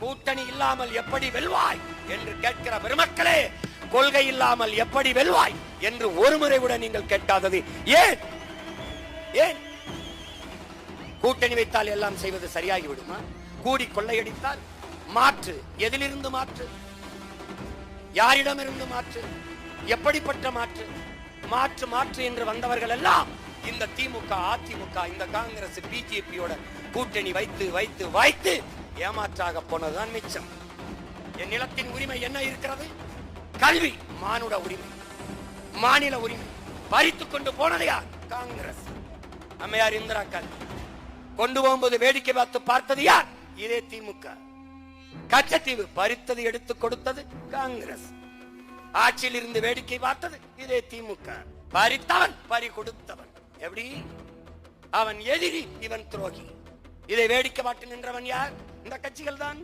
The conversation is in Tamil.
கூட்டணி இல்லாமல் எப்படி வெல்வாய் என்று கேட்கிற பெருமக்களே கொள்கை இல்லாமல் எப்படி வெல்வாய் என்று ஒருமுறை கூட நீங்கள் கேட்காதது. ஏன்? ஏன்? கூட்டணி வைத்தால் எல்லாம் செய்வது சரியாகி விடுமா கூடி கொள்ளையடித்தால் மாற்று. எதிலிருந்து மாற்று? யாரிடமிருந்து மாற்று? எப்படிப்பட்ட மாற்று? மாற்று மாற்று என்று வந்தவர்கள் எல்லாம் இந்த திமுக அதிமுக இந்த காங்கிரஸ் பிஜேபியோட கூட்டணி வைத்து வைத்து வைத்து ஏமாற்றாக போனதுதான் மிச்சம். என் நிலத்தின் உரிமை என்ன இருக்கிறது? கல்வி மானுட உரிமை. மாநில உரிமை. பறித்துக் கொண்டு போனது யார்? காங்கிரஸ். அம்மையார் இந்திரா காந்தி. கொண்டு போகும்போது வேடிக்கை பார்த்து பார்த்தது யார்? இதே திமுக. கச்சத்தீவு பறித்தது எடுத்து கொடுத்தது காங்கிரஸ். ஆட்சியில் இருந்து வேடிக்கை பார்த்தது இதே திமுக. பறித்தவன் பறி கொடுத்தவன். எப்படி? அவன் எதிரி இவன் துரோகி. இதை வேடிக்கை பார்த்து நின்றவன் யார்? இந்த கட்சிகள் தான்